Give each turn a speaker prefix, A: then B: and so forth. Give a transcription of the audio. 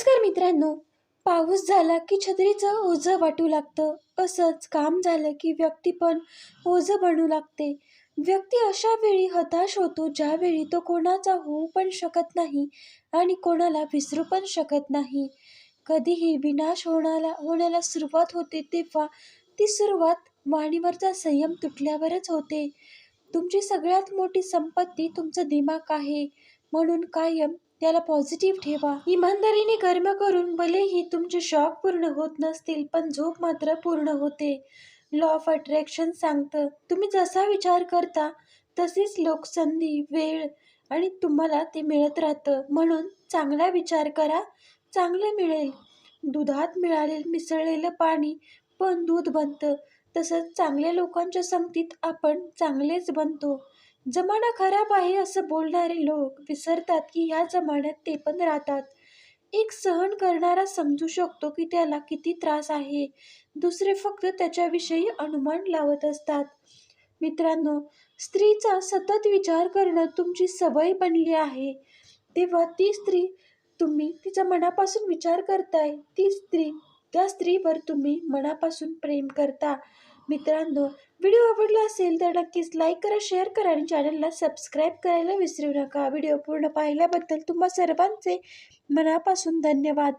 A: नमस्कार मित्रांनो. पाऊस झाला की छत्रीचं ओझं वाटू लागतं. असंच काम झालं की व्यक्ती पण ओझं बनू लागते. व्यक्ती अशा वेळी हताश होतो ज्यावेळी तो कोणाचा होऊ पण शकत नाही आणि कोणाला विसरू पण शकत नाही. कधीही विनाश होण्याला होण्याला सुरुवात होते तेव्हा ती सुरुवात वाणीवरचा संयम तुटल्यावरच होते. तुमची सगळ्यात मोठी संपत्ती तुमचं दिमाग आहे. म्हणून कायम त्याला पॉझिटिव्ह ठेवा. इमानदारीने कर्म करून भलेही तुमचे शॉक पूर्ण होत नसतील पण झोप मात्र पूर्ण होते. लॉ ऑफ अट्रॅक्शन सांगतं तुम्ही जसा विचार करता तशीच लोक संधी वेळ आणि तुम्हाला ते मिळत राहतं. म्हणून चांगला विचार करा चांगलं मिळेल. दुधात मिळाले मिसळलेलं पाणी पण दूध बनतं. तसंच चांगल्या लोकांच्या संगतीत आपण चांगलेच बनतो. जमाना खराब आहे असं बोलणारे लोक विसरतात की ह्या जमान्यात ते पण राहतात. एक सहन करणारा समजू शकतो की त्याला किती त्रास आहे. दुसरे फक्त त्याच्याविषयी अनुमान लावत असतात. मित्रांनो स्त्रीचा सतत विचार करणं तुमची सवय बनली आहे. तेव्हा ती स्त्री तुम्ही तिचा मनापासून विचार करताय. ती स्त्री त्या स्त्रीवर तुम्ही मनापासून प्रेम करता. मित्रांनो व्हिडिओ आवडला असेल तर नक्कीच लाईक करा शेअर करा आणि चॅनलला सबस्क्राईब करायला विसरू नका. व्हिडिओ पूर्ण पाहिल्याबद्दल तुम्हा सर्वांचे मनापासून धन्यवाद.